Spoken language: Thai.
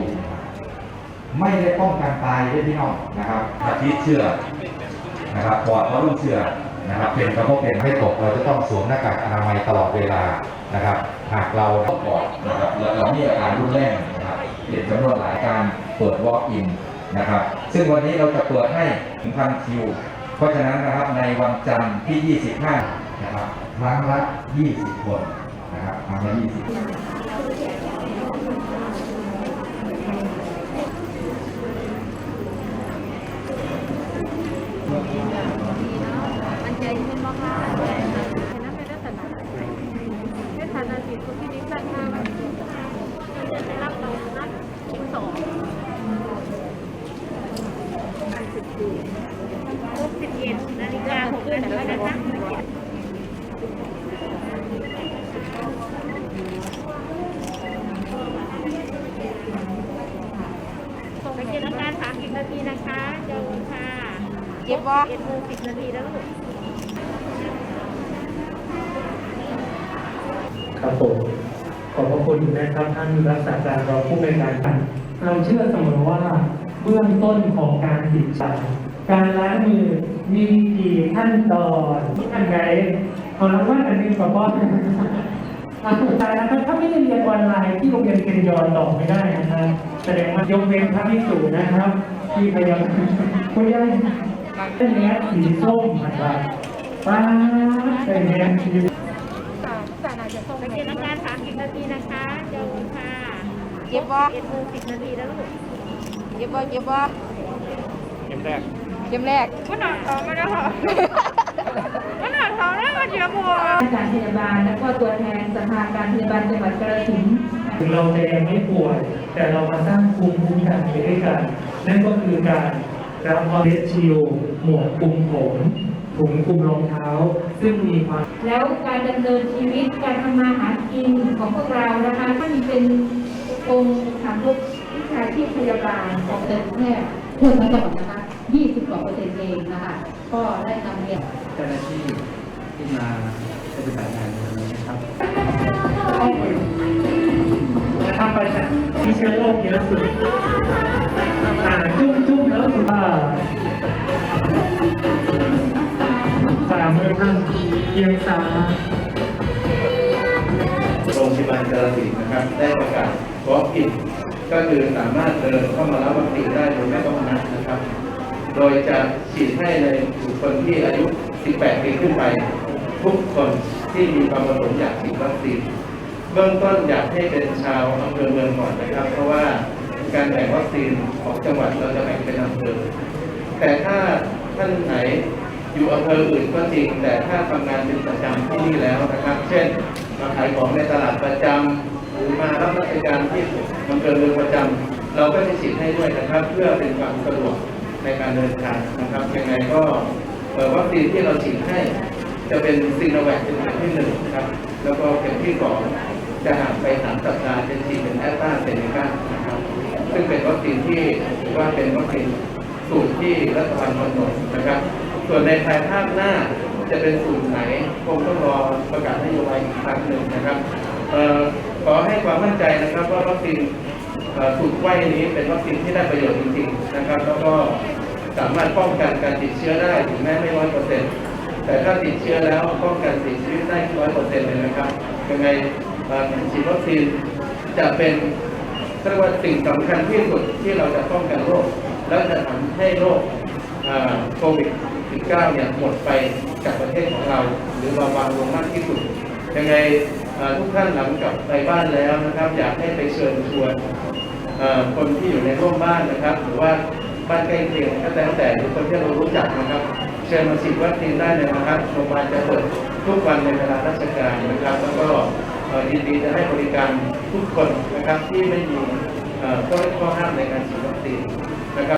วิดไม่ได้ป้องกันตายด้วยพี่น้องนะครับอาทิเชื่อนะครับปอดเขาต้องเชื่อนะครับ เป็นกระเพาะเป็นไม่ตกเราจะต้องสวมหน้ากากอนามัยตลอดเวลานะครับ หากเราต้องปอดนะครับแล้วเรามีอาการรุนแรงนะครับเห็นจำนวนหลายการเปิด walk in นะครับ ซึ่งวันนี้เราจะเปิดให้ถึงพันคิว เพราะฉะนั้นนะครับในวันจันทร์ที่ 25 นะครับครั้งละ 20 คนนะครับครั้งละ 20 มัน องสิบสี่ครบสิบเอ็ดนาฬิกาหกนาทีนะคะส่งไปกินอาการสามสิบนาทีนะคะเจอกันค่ะเจ็บบ่เอ็ดโมงสิบนาทีแล้วลูกครับผมขอบพระคุณนะครับท่านรักษาการรองผู้ในวยการเราเชื่อเสมอว่าเบื้องต้นของการติดจัการล้างมือมีกี่ขั้นตอนอันไหนเอาละว่าอันนี้กับว่า อะสุดท้ายนะครับถ้าไม่ได้เรียนออนไลน์ที่โรงเรียนเกณฑ์ยอนตอบไม่ได้นะครับ แสดงว่ายกเว้นพระภิกษุนะครับ ที่พยายามคุณยายเป็นเนี้สีส้มหันมาป้าเป็นเนี้สีสารอาจจะส่งไปกินอาการสามสิบนาทีนะคะเจอกันค่ะเจ็บบ่เอ็ดโมงสิบนาทีแล้วลูกเจ็บบ่เจ็บบ่เข็มแรกเข็มแรกมันหนักท้องไม่ได้หรอมันหนักท้องแล้วมันเยอะ บัวการพยาบาล และก็ตัวแทนสภาการพยาบาลจังหวัดกาฬสินธุ์ถึงเราจะยังไม่ป่วย แต่เรามาสร้างภูมิคุ้มกันไปด้วยกัน นั่นก็คือการรับออเดชิลหมวกคลุมผมถุงคลุมรองเท้า ซึ่งมีความ แล้วการดำเนินชีวิตการทำมาหากินของพวกเรานะคะท่านเป็นองค์สามลูกวิชาชีพพยาบาลของเดินแพทย์ทั่วทั้งจังหวัดนะคะ20กว่าเปอร์เซ็นต์เองนะคะ ก็ได้นำเรียนเจ้าหน้าที่ที่มา ปฏิบัติงานในวันนี้นะครับทำไปจากที่เชื้อโรคเยอะสุดอ่าจุ่มจุ่มแล้วสุดอ่าสามมือข้างเอียงซ้ายโรงพยาบาลกาฬสินธุ์นะครับ ได้ประกาศ walk in ก็คือสามารถเดินเข้ามารับวัคซีนได้โดยไม่ต้องนัดนะครับ โดยจะฉีดให้ในบุคคลที่อายุ 18 ปีขึ้นไป ทุกคนที่มีความประสงค์อยากฉีดวัคซีนเบื้องต้นอยากให้เป็นชาวอำเภอเมืองก่อนนะครับ เพราะว่าการแบ่งวัคซีนของจังหวัดเราจะแบ่งเป็นอำเภอแต่ถ้าท่านไหนอยู่อำเภออื่นก็จริง แต่ถ้าทำงานเป็นประจำที่นี่แล้วนะครับ เช่นมาขายของในตลาดประจำหรือมารับราชการที่อำเภอเมืองประจำเราก็จะฉีดให้ด้วยนะครับ เพื่อเป็นความสะดวกในการเดินทางนะครับยังไงก็เอ่อวัคซีนที่เราฉีดให้ จะเป็นซีโนแวคเป็นเข็มที่หนึ่งนะครับ แล้วก็เข็มที่สองจะห่างไปสามสัปดาห์เป็นฉีดเป็นแอสตราเซเนกานะครับ ซึ่งเป็นวัคซีนที่ถือว่าเป็นวัคซีนสูตรที่รัฐบาลกำหนดนะครับ ส่วนในภายภาคหน้าจะเป็นสูตรไหนคงต้องรอประกาศนโยบายอีกครั้งหนึ่งนะครับเอ่อขอให้ความมั่นใจนะครับว่าวัคซีนสูตรไข้นี้เป็นวัคซีนที่ได้ประโยชน์จริงๆนะครับ แล้วก็สามารถป้องกันการติดเชื้อได้ถึงแม้ไม่ร้อยเปอร์เซ็นต์ แต่ถ้าติดเชื้อแล้วป้องกันเสียชีวิตได้ร้อยเปอร์เซ็นต์เลยนะครับยังไงฉีดวัคซีนจะเป็นเรียกว่าสิ่งสำคัญที่สุดที่เราจะป้องกันโรค และจะทำให้โรคโควิด -19 เนี่ยหมดไปจากประเทศของเรา หรือเบาบางลงมากที่สุดยังไงทุกท่านหลังกลับไปบ้านแล้วนะครับ อยากให้ไปเชิญชวนคนที่อยู่ในร่วมบ้านนะครับ หรือว่าบ้านใกล้เคียงก็แล้วแต่หรือคนที่เรารู้จักนะครับ เชิญมาฉีดวัคซีนได้เลยนะครับโรงพยาบาลจะเปิดทุกวันในเวลาราชการนะครับ แล้วก็ยินดีจะให้บริการทุกคนนะครับที่ไม่มีข้อข้อห้ามในการฉีดวัคซีนนะครับ